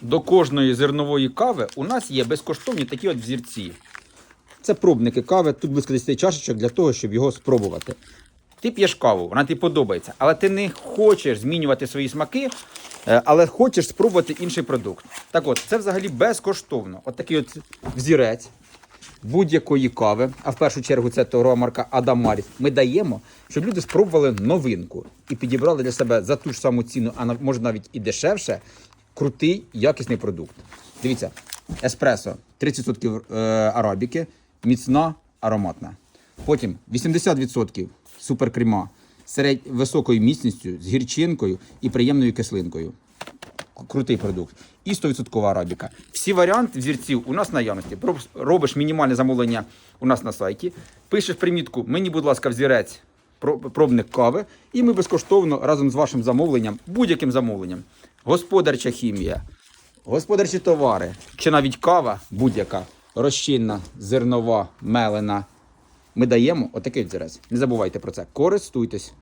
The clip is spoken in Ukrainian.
до кожної зернової кави у нас є безкоштовні такі от взірці. Це пробники кави, тут близько 10 чашечок для того, щоб його спробувати. Ти п'єш каву, вона тобі подобається, але ти не хочеш змінювати свої смаки, е, але хочеш спробувати інший продукт. Так от, це взагалі безкоштовно. От такий от взірець будь-якої кави, а в першу чергу це торгова марка Адамаріс, ми даємо, щоб люди спробували новинку і підібрали для себе за ту ж саму ціну, а може навіть і дешевше, крутий, якісний продукт. Дивіться, еспресо 30% е, арабіки, міцна, ароматна. Потім 80% суперкрема серед високою міцністю, з гірчинкою і приємною кислинкою крутий продукт. І 100% арабіка. Всі варіанти взірців у нас наявності. Робиш мінімальне замовлення у нас на сайті, пишеш примітку Мені, будь ласка, взірець пробник кави, і ми безкоштовно разом з вашим замовленням, будь-яким замовленням, господарча хімія, господарчі товари, чи навіть кава, будь-яка розчинна, зернова, мелена. Ми даємо отакий взірець. Не забувайте про це. Користуйтесь.